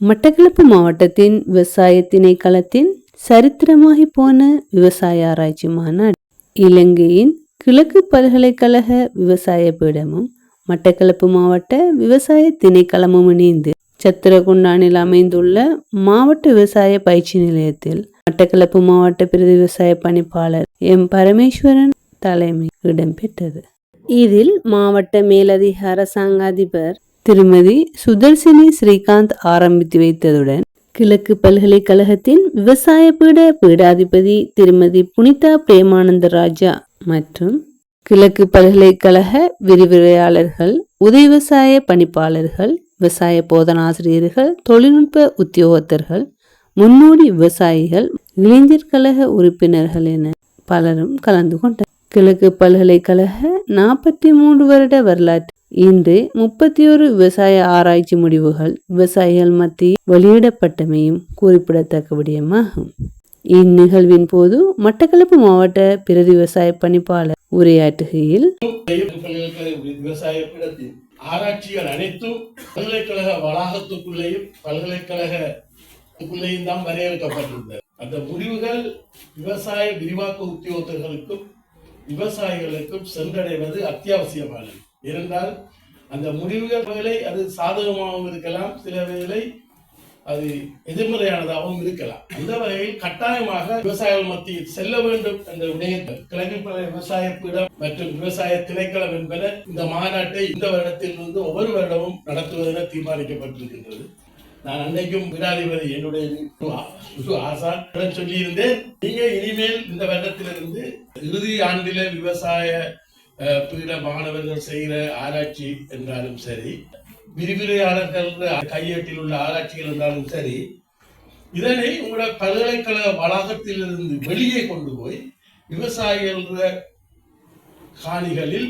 மட்டக்களப்பு மாவட்டத்தின் விவசாய திணைக்களத்தின் சரித்திரமாகி போன விவசாய ஆராய்ச்சி மாநாடு இலங்கையின் கிழக்கு பல்கலைக்கழக விவசாய பீடமும் மட்டக்களப்பு மாவட்ட விவசாய திணைக்களமும் இணைந்து சத்திரகுண்டானில் அமைந்துள்ள மாவட்ட விவசாய பயிற்சி நிலையத்தில் மட்டக்களப்பு மாவட்ட பிரதி விவசாய பணிப்பாளர் எம். பரமேஸ்வரன் தலைமை இடம்பெற்றது. இதில் மாவட்ட மேலதிக அரசாங்க அதிபர் திருமதி சுதர்சினி ஸ்ரீகாந்த் ஆரம்பித்து வைத்ததுடன் கிழக்கு பல்கலைக்கழகத்தின் விவசாய பீட பீடாதிபதி திருமதி புனிதா பிரேமானந்த ராஜா மற்றும் கிழக்கு பல்கலைக்கழக விரிவுரையாளர்கள் உதவி விவசாய பணிப்பாளர்கள் விவசாய போதனாசிரியர்கள் தொழில்நுட்ப உத்தியோகத்தர்கள் முன்னோடி விவசாயிகள் இளைஞர் கழக உறுப்பினர்கள் என பலரும் கலந்து கொண்டனர். கிழக்கு பல்கலைக்கழக நாற்பத்தி மூன்று வருட வரலாற்று இன்று முப்பத்தி ஒரு விவசாய ஆராய்ச்சி முடிவுகள் விவசாயிகள் மத்தியில் வெளியிடப்பட்டமையும் குறிப்பிடத்தக்க விடயமாகும் இந்நிகழ்வின் போது மட்டக்களப்பு மாவட்ட பிரதி விவசாய பணிப்பாளர் உரையாற்றுகையில் விவசாய ஆராய்ச்சிகள் அனைத்தும் பல்கலைக்கழக வளாகத்துக்குள்ளேயும் பல்கலைக்கழகத்துக்குள்ளேயும் தான் வரையறுக்கப்பட்டிருந்தது. அந்த முடிவுகள் விவசாய விரிவாக்க உத்தியோகர்களுக்கும் விவசாயிகளுக்கும் சென்றடைவது அத்தியாவசியமானது. இருந்தால் அந்த முடிவுகள் வேலை அது சாதகமாகவும் இருக்கலாம் சில வேளை அது எதிர்மறையானதாகவும் இருக்கலாம். அந்த வகையில் கட்டாயமாக விவசாயிகள் மத்தியில் செல்ல வேண்டும் என்ற விடயத்தில் கிழக்கு விவசாய பீடம் மற்றும் விவசாய திணைக்களம் என்பன இந்த மாநாட்டை இந்த வருடத்தில் இருந்து ஒவ்வொரு வருடமும் நடத்துவதென தீர்மானிக்கப்பட்டிருக்கின்றது. நான் அன்னைக்கும் பீடாதிபதி என்னுடைய ஆசான் சொல்லியிருந்தேன் நீங்க இனிமேல் இந்த வருடத்திலிருந்து இறுதி ஆண்டில விவசாய பிற மாணவர்கள் செய்கிற ஆராய்ச்சி என்றாலும் சரி விரிவுரையாளர்கள் கையேட்டில் உள்ள ஆராய்ச்சிகள் என்றாலும் சரி இதனை உங்களோட பல்கலைக்கழக வளாகத்திலிருந்து வெளியே கொண்டு போய் விவசாயிகள் காணிகளில்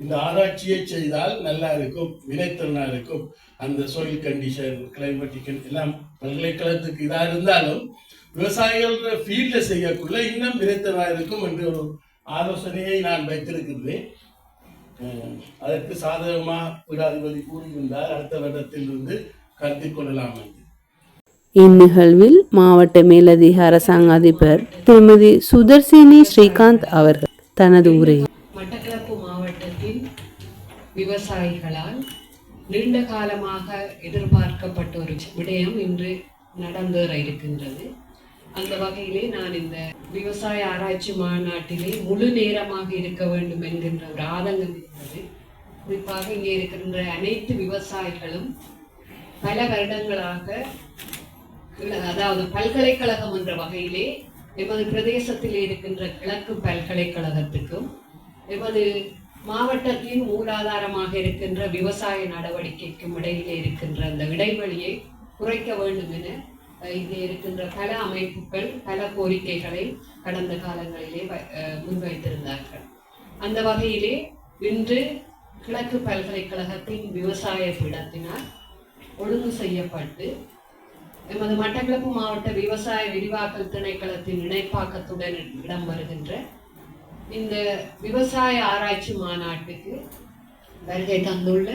இந்த ஆராய்ச்சியை செய்தால் நல்லா இருக்கும் வினைத்திறனா இருக்கும். அந்த சோயில் கண்டிஷன் கிளைமேட்டிக் எல்லாம் பல்கலைக்கழகத்துக்கு இதாக இருந்தாலும் விவசாயிகள் ஃபீல்டில் செய்யக்குள்ள இன்னும் வினைத்திறனா இருக்கும் என்று ஒரு ஆலோசனையை நான் வைத்திருக்கின்றேன். அதற்கு சாதகமாக பீடாதிபதி கூறியிருந்தார் அடுத்த வருடத்திலிருந்து கருத்தில் கொள்ளலாம் என்று. இந்நிகழ்வில் மாவட்ட மேலதிக அரசாங்க அதிபர் திருமதி சுதர்சினி ஸ்ரீகாந்த் அவர்கள் தனது உரையில் மட்டக்களப்பு மாவட்டத்தின் விவசாயிகளால் நீண்ட காலமாக எதிர்பார்க்கப்பட்ட ஒரு விடயம் இன்று நடந்தேற இருக்கின்றது. அந்த வகையிலே நான் இந்த விவசாய ஆராய்ச்சி மாநாட்டிலே முழு நேரமாக இருக்க வேண்டும் என்கின்ற ஒரு ஆதங்கம் இருந்தது. குறிப்பாக இங்கே இருக்கின்ற அனைத்து விவசாயிகளும் பல வருடங்களாக அதாவது பல்கலைக்கழகம் என்ற வகையிலே எமது பிரதேசத்தில் இருக்கின்ற கிழக்கு பல்கலைக்கழகத்துக்கும் எமது மாவட்டத்தின் மூலாதாரமாக இருக்கின்ற விவசாய நடவடிக்கைக்கும் இடையிலே இருக்கின்ற அந்த இடைவெளியை குறைக்க வேண்டும் என இங்கே இருக்கின்ற பல அமைப்புகள் பல கோரிக்கைகளை கடந்த காலங்களிலே வ- அஹ், முன்வைத்திருந்தார்கள். அந்த வகையிலே இன்று கிழக்கு பல்கலைக்கழகத்தின் விவசாய பீடத்தினால் ஒழுங்கு செய்யப்பட்டு எமது மட்டக்களப்பு மாவட்ட விவசாய விரிவாக்கல் திணைக்களத்தின் இணைப்பாக்கத்துடன் இடம் வருகின்ற இந்த விவசாய ஆராய்ச்சி மாநாட்டுக்கு வருகை தந்துள்ள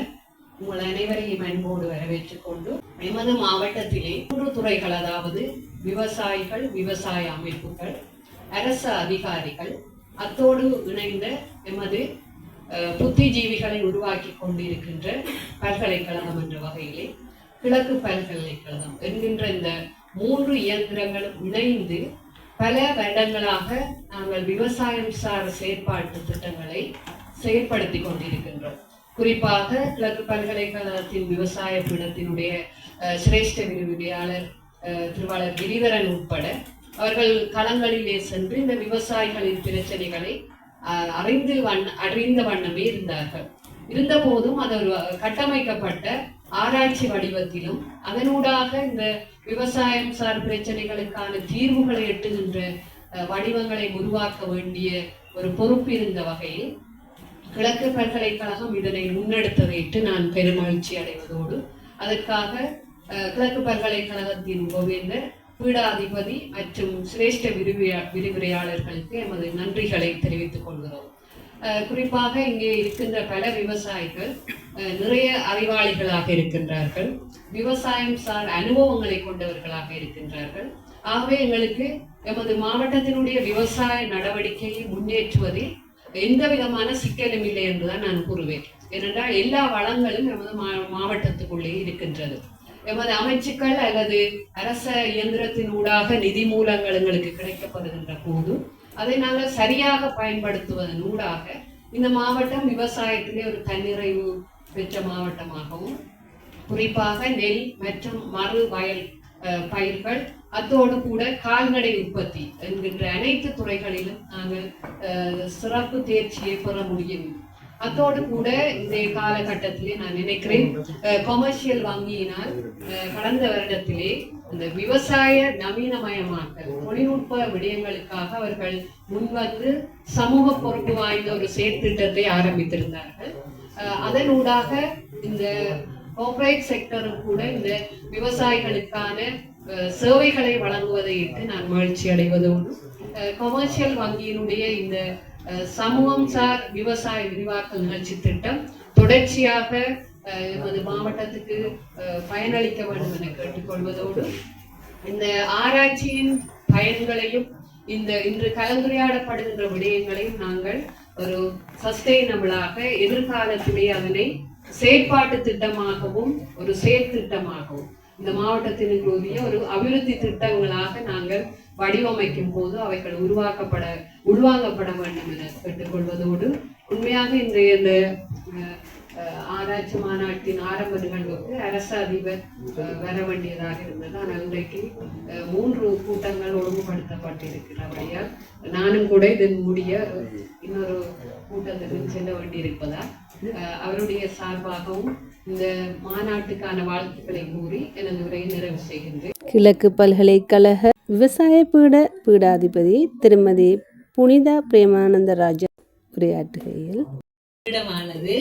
உங்கள் அனைவரையும் அன்போடு வரவேற்றுக் கொண்டு எமது மாவட்டத்திலே மூன்று துறைகள் அதாவது விவசாயிகள் விவசாய அமைப்புகள் அரசு அதிகாரிகள் அத்தோடு இணைந்த எமது புத்திஜீவிகளை உருவாக்கி கொண்டிருக்கின்ற பல்கலைக்கழகம் என்ற வகையிலே கிழக்கு பல்கலைக்கழகம் என்கின்ற இந்த மூன்று இயந்திரங்களும் இணைந்து பல வருடங்களாக நாங்கள் விவசாயம் சார் செயற்பாட்டு திட்டங்களை செயற்படுத்தி கொண்டிருக்கின்றோம். குறிப்பாக கிழக்கு பல்கலைக்கழகத்தின் விவசாய பீடத்தினுடைய அஹ், சிரேஷ்ட விரிவுரையாளர் அஹ், திருவாளர் கிரிதரன் உட்பட அவர்கள் களங்களிலே சென்று இந்த விவசாயிகளின் பிரச்சனைகளை அஹ், அறிந்து வண்ண அறிந்த வண்ணமே இருந்தார்கள். இருந்த போதும் அது ஒரு கட்டமைக்கப்பட்ட ஆராய்ச்சி வடிவத்திலும் அதனூடாக இந்த விவசாயம் சார் பிரச்சனைகளுக்கான தீர்வுகளை எட்டுகின்ற அஹ், வடிவங்களை உருவாக்க வேண்டிய ஒரு பொறுப்பு இருந்த வகையில் கிழக்கு பல்கலைக்கழகம் இதனை முன்னெடுத்ததையிட்டு நான் பெருமகிழ்ச்சி அடைவதோடு அதற்காக அஹ், கிழக்கு பல்கலைக்கழகத்தின் கோவேந்தர் பீடாதிபதி மற்றும் சிரேஷ்ட விரிவுரையா விரிவுரையாளர்களுக்கு எமது நன்றிகளை தெரிவித்துக் கொள்கிறோம். அஹ், குறிப்பாக இங்கே இருக்கின்ற பல விவசாயிகள் அஹ், நிறைய அறிவாளிகளாக இருக்கின்றார்கள் விவசாயம் சார் அனுபவங்களை கொண்டவர்களாக இருக்கின்றார்கள். ஆகவே எங்களுக்கு எமது மாவட்டத்தினுடைய விவசாய நடவடிக்கையை முன்னேற்றுவதில் எந்த விதமான சிக்கலும் இல்லை என்றுதான் நான் கூறுவேன். ஏனென்றால் எல்லா வளங்களும் எமது மா மாவட்டத்துக்குள்ளே இருக்கின்றது. எமது அமைச்சுக்கள் அல்லது அரச இயந்திரத்தின் ஊடாக நிதி மூலங்கள் எங்களுக்கு கிடைக்கப்படுகின்ற போது அதை நாங்கள் சரியாக பயன்படுத்துவதன் ஊடாக இந்த மாவட்டம் விவசாயத்திலே ஒரு தன்னிறைவு பெற்ற மாவட்டமாகவும் குறிப்பாக நெல் மற்றும் மறு வயல் பயிர்கள் அத்தோடு கூட கால்நடை உற்பத்தி என்கின்ற அனைத்து துறைகளிலும் நாங்கள் சிறப்பு தேர்ச்சியை பெற முடியும். அத்தோடு கூட இந்த காலகட்டத்திலே நான் நினைக்கிறேன் கொமர்ஷியல் வங்கியினால் அஹ், கடந்த வருடத்திலே இந்த விவசாய நவீனமயமாக்கல் தொழில்நுட்ப விடயங்களுக்காக அவர்கள் முன்வந்து சமூக பொறுப்பு வாய்ந்த ஒரு செயற்திட்டத்தை ஆரம்பித்திருந்தார்கள். அதனூடாக இந்த கார்ப்பரேட் செக்டரும் கூட இந்த விவசாயிகளுக்கான அஹ், சேவைகளை வழங்குவதை இட்டு நான் மகிழ்ச்சி அடைவதோடு கொமர்ஷியல் வங்கியினுடைய இந்த சமூகம் சார் விவசாய விரிவாக்க நிகழ்ச்சி திட்டம் தொடர்ச்சியாக அஹ், எமது மாவட்டத்துக்கு அஹ், பயனளிக்க வேண்டும் என கேட்டுக்கொள்வதோடு இந்த ஆராய்ச்சியின் பயன்களையும் இந்த இன்று கலந்துரையாடப்படுகின்ற விடயங்களையும் நாங்கள் ஒரு சஸ்டைனபிளாக எதிர்காலத்திலே அதனை செயற்பாட்டு திட்டமாகவும் ஒரு செயற்திட்டமாகவும். திட்டமாகவும் இந்த மாவட்டத்தினுடைய ஒரு அபிவிருத்தி திட்டங்களாக நாங்கள் வடிவமைக்கும் போது அவைகள் உருவாக்கப்பட உள்வாங்கப்பட வேண்டும் என கேட்டுக்கொள்வதோடு உண்மையாக இன்றைய இந்த அஹ், ஆராய்ச்சி மாநாட்டின் ஆரம்ப நிகழ்வுக்கு அரசு அதிபர் அஹ், வர வேண்டியதாக இருந்தது. ஆனால் இன்றைக்கு அஹ், மூன்று கூட்டங்கள் ஒழுங்குபடுத்தப்பட்டிருக்கிறபடியால் நானும் கூட இதன் முடிய இன்னொரு கூட்டத்திற்கு செல்ல வேண்டியிருப்பதால் அவருடைய சார்பாகவும் இந்த மாநாட்டுக்கான வாழ்த்துக்களை கூறி எனது உரையை நிறைவு செய்கின்றேன். கிழக்கு பல்கலைக்கழக விவசாய பீட பீடாதிபதி திருமதி புனிதா பிரேமானந்த ராஜா உரையாற்றுகையில் பீடமானது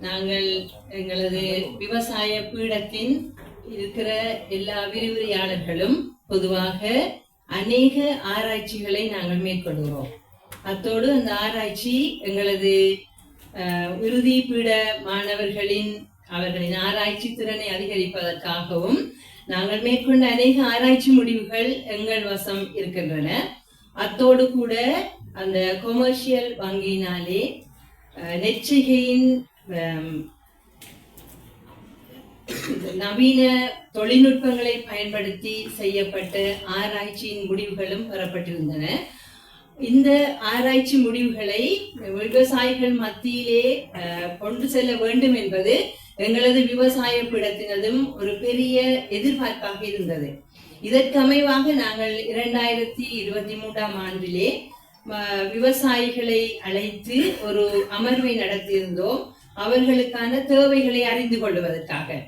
நாங்கள் எங்களது விவசாய பீடத்தின் இருக்கிற எல்லா விரிவுரையாளர்களும் பொதுவாக அநேக ஆராய்ச்சிகளை நாங்கள் மேற்கொள்கிறோம். அத்தோடு அந்த ஆராய்ச்சி எங்களது அஹ், பீட மாணவர்களின் அவர்களின் ஆராய்ச்சி திறனை அதிகரிப்பதற்காகவும் நாங்கள் மேற்கொண்ட அநேக ஆராய்ச்சி முடிவுகள் எங்கள் வசம் இருக்கின்றன. அத்தோடு கூட அந்த கொமர்ஷியல் வங்கியினாலே அஹ், நவீன தொழில்நுட்பங்களை பயன்படுத்தி செய்யப்பட்ட ஆராய்ச்சியின் முடிவுகளும் பெறப்பட்டிருந்தன. இந்த ஆராய்ச்சி முடிவுகளை விவசாயிகள் மத்தியிலே கொண்டு செல்ல வேண்டும் என்பது எங்களது விவசாய பிடத்தினதும் ஒரு பெரிய எதிர்பார்ப்பாக இருந்தது. இதற்கமைவாக நாங்கள் இரண்டாயிரத்தி இருபத்தி மூன்றாம் ஆண்டிலே விவசாயிகளை அழைத்து ஒரு அமர்வை நடத்தியிருந்தோம். அவர்களுக்கான தேவைகளை அறிந்து கொள்வதற்காக.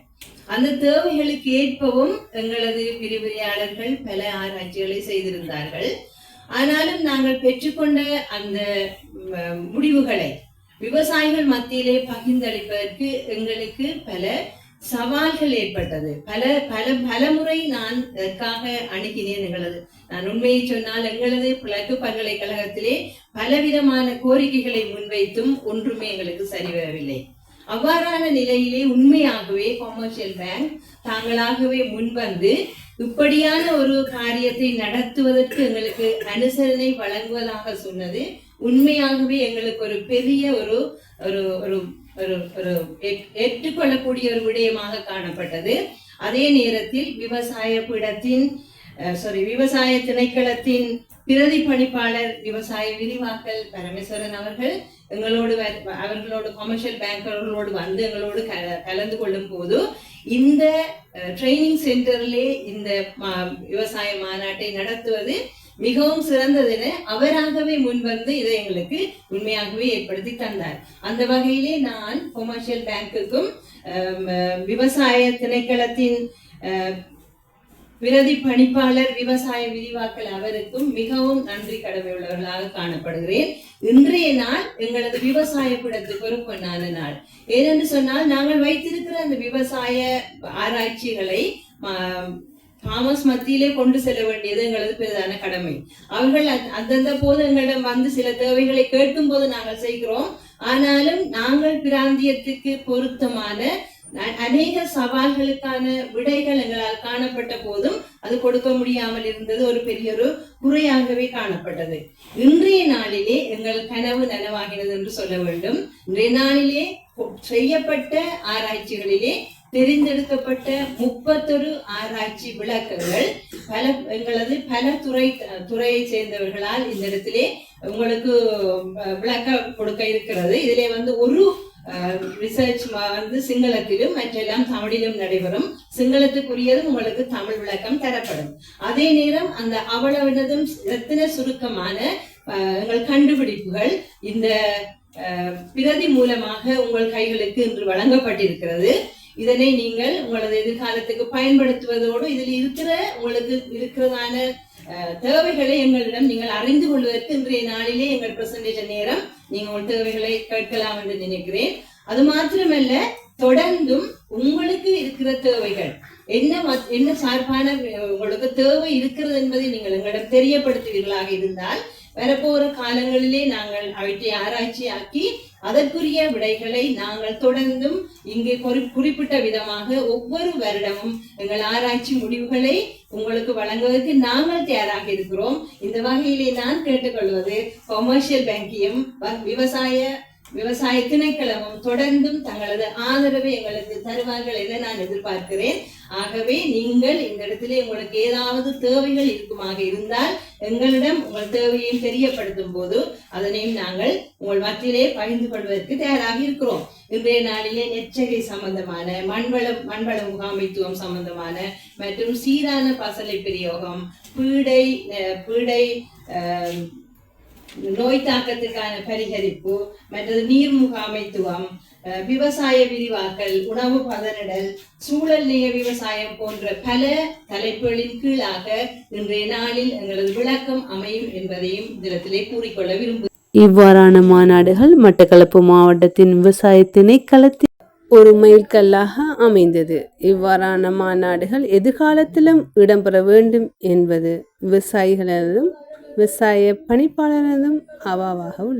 அந்த தேவைகளுக்கு ஏற்பவும் எங்களது விரிவுரையாளர்கள் பல ஆராய்ச்சிகளை செய்திருந்தார்கள். ஆனாலும் நாங்கள் பெற்றுக்கொண்ட அந்த முடிவுகளை விவசாயிகள் மத்தியிலே பகிர்ந்தளிப்பதற்கு எங்களுக்கு பல சவால்கள் ஏற்பட்டது. பல பல பல முறை நான் இதற்காக அணுகினேன் எங்களது நான் உண்மையை சொன்னால் எங்களது கிழக்கு பல்கலைக்கழகத்திலே பலவிதமான கோரிக்கைகளை முன்வைத்தும் ஒன்றுமே எங்களுக்கு சரிவரவில்லை. அவ்வாறான நிலையிலே உண்மையாகவே கொமர்ஷியல் பேங்க் தாங்களாகவே முன்வந்து இப்படியான ஒரு காரியத்தை நடத்துவதற்கு எங்களுக்கு அனுசரணை வழங்குவதாக சொன்னது. உண்மையாகவே எங்களுக்கு ஒரு பெரிய ஒரு ஒரு ஒரு ஒரு ஒரு ஏற்றுக்கொள்ளக்கூடிய ஒரு விடயமாக காணப்பட்டது. அதே நேரத்தில் விவசாய பீடத்தின் சாரி விவசாய திணைக்களத்தின் பிரதி பணிப்பாளர் விவசாய விரிவாக்கல் பரமேஸ்வரன் அவர்கள் எங்களோடு அவர்களோடு கமர்ஷியல் பேங்க் அவர்களோடு வந்து எங்களோடு கலந்து கொள்ளும் போது இந்த ட்ரைனிங் சென்டர்லே இந்த மா- விவசாய மாநாட்டை நடத்துவது மிகவும் சிறந்ததென அவராகவே முன்வந்து இதை எங்களுக்கு உண்மையாகவே ஏற்படுத்தி தந்தார். அந்த வகையிலே நான் கொமர்ஷியல் பேங்குக்கும் விவசாய திணைக்களத்தின் விரதி பிரதி பணிப்பாளர் விவசாய விரிவாக்கல் அவருக்கும் மிகவும் நன்றி கடமை உள்ளவர்களாக காணப்படுகிறேன். இன்றைய நாள் எங்களது விவசாய பீடத்துக்கு ஒரு பொன்னான நாள். ஏனென்று சொன்னால் நாங்கள் வைத்திருக்கிற அந்த விவசாய ஆராய்ச்சிகளை தாமஸ் மத்தியிலே கொண்டு செல்ல வேண்டியது எங்களது பிரதான கடமை. அவர்கள் அந்தந்த போது எங்களிடம் வந்து சில தேவைகளை கேட்கும் போது நாங்கள் செய்கிறோம். ஆனாலும் நாங்கள் பிராந்தியத்துக்கு பொருத்தமான அநேக சவால்களுக்கான விடைகள் எங்களால் காணப்பட்ட போதும் அது கொடுக்க முடியாமல் இருந்தது ஒரு பெரிய ஒரு குறையாகவே காணப்பட்டது. இன்றைய நாளிலே எங்கள் கனவு நனவாகிறது என்று சொல்ல வேண்டும். இன்றைய நாளிலே செய்யப்பட்ட ஆராய்ச்சிகளிலே தெரிந்தெடுக்கப்பட்ட முப்பத்தொரு ஆராய்ச்சி விளக்கங்கள் பல எங்களது பல துறை துறையை சேர்ந்தவர்களால் இந்த இடத்திலே உங்களுக்கு விளக்க கொடுக்க இருக்கிறது. இதிலே வந்து ஒரு ரிசர்ச் வந்து சிங்களத்திலும் மற்றெல்லாம் தமிழிலும் நடைபெறும். சிங்களத்துக்குரியதும் உங்களுக்கு தமிழ் விளக்கம் தரப்படும். அதே நேரம் அந்த அவ்வளவினதும் ரத்தின சுருக்கமான அஹ், எங்கள் கண்டுபிடிப்புகள் இந்த பிரதி மூலமாக உங்கள் கைகளுக்கு இன்று வழங்கப்பட்டிருக்கிறது. இதனை நீங்கள் உங்களது எதிர்காலத்துக்கு பயன்படுத்துவதோடு இதில் இருக்கிற உங்களுக்கு இருக்கிறதான தேவைகளை எங்களிடம் நீங்கள் அறிந்து கொள்வதற்கு இன்றைய நாளிலே எங்கள் பிரசன்டேஷன் நேரம் நீங்கள் உங்கள் தேவைகளை கேட்கலாம் என்று நினைக்கிறேன். அது மாத்திரமல்ல தொடர்ந்தும் உங்களுக்கு இருக்கிற தேவைகள் என்ன என்ன சார்பான உங்களுக்கு தேவை இருக்கிறது என்பதை நீங்கள் எங்களிடம் தெரியப்படுத்துவீர்களாக இருந்தால் வரப்போற காலங்களிலே நாங்கள் அவற்றை ஆராய்ச்சியாக்கி அதற்குரிய விடைகளை நாங்கள் தொடர்ந்தும் இங்கே குறிப்பிட்ட விதமாக ஒவ்வொரு வருடமும் எங்கள் ஆராய்ச்சி முடிவுகளை உங்களுக்கு வழங்குவதற்கு நாங்கள் தயாராக இருக்கிறோம். இந்த வகையிலே நான் கேட்டுக்கொள்வது கொமர்ஷியல் பேங்கியம் வ- விவசாய விவசாய திணைக்களமும் தொடர்ந்தும் தங்களது ஆதரவை எங்களுக்கு தருவார்கள் என நான் எதிர்பார்க்கிறேன். ஆகவே நீங்கள் இந்த இடத்திலே உங்களுக்கு ஏதாவது தேவைகள் இருக்குமாக இருந்தால் எங்களிடம் உங்கள் தேவையையும் தெரியப்படுத்தும் போது அதனையும் நாங்கள் உங்கள் மத்தியிலே பகிர்ந்து கொள்வதற்கு தயாராக இருக்கிறோம். இன்றைய நாளிலே நெச்சகை சம்பந்தமான மண்வள மண்வள முகாமைத்துவம் சம்பந்தமான மற்றும் சீரான பசலை பிரயோகம் பீடை அஹ், பீடை நோய் தாக்கத்துக்கான பரிகரிப்பு மற்றது நீர்முக அமைத்துவம் விவசாய விரிவாக்கல் உணவு பதனிடல் சூழல் நேய விவசாயம் போன்ற பல தலைப்புகளின் கீழாக இன்றைய நாளில் எங்களது விளக்கம் அமையும் என்பதையும் இதிலே கூறிக்கொள்ள விரும்புகிறேன் இவ்வாறான மாநாடுகள் மட்டக்களப்பு மாவட்டத்தின் விவசாய திணைக்களத்தில் ஒரு மைல்கல்லாக அமைந்தது. இவ்வாறான மாநாடுகள் எதிர்காலத்திலும் இடம்பெற வேண்டும் என்பது விவசாயிகளதும் விவசாய பணிப்பாளரதும் அவாவாக உள்ளது